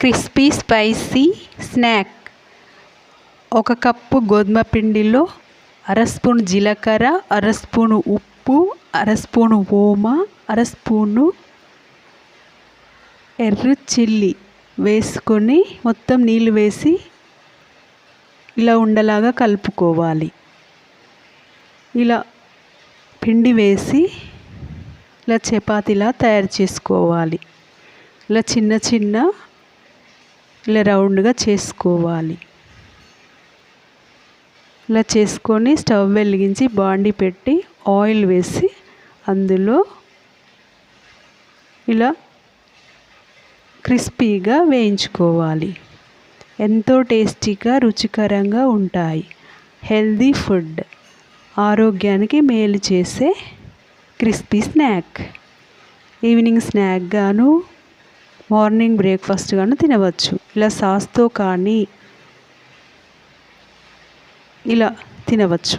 Crispy spicy snack. ఒక cup గోధుమ పిండిలో అర స్పూన్ జీలకర్ర అర స్పూను ఉప్పు అర స్పూను ఓమా అర స్పూను ఎర్ర చిల్లి వేసుకొని మొత్తం నీళ్ళు వేసి ఇలా ఉండలాగా కలుపుకోవాలి. ఇలా పిండి వేసి ఇలా చపాతీలా తయారు చేసుకోవాలి. ఇలా చిన్న చిన్న ఇలా రౌండ్గా చేసుకోవాలి. ఇలా చేసుకొని స్టవ్ వెలిగించి బాండి పెట్టి ఆయిల్ వేసి అందులో ఇలా క్రిస్పీగా వేయించుకోవాలి. ఎంతో టేస్టీగా రుచికరంగా ఉంటాయి. Healthy food. ఆరోగ్యానికి మేలు చేసే క్రిస్పీ స్నాక్. ఈవినింగ్ స్నాక్ గాను మార్నింగ్ బ్రేక్ఫాస్ట్ గాను తినవచ్చు. ఇలా సాస్తో కానీ ఇలా తినవచ్చు.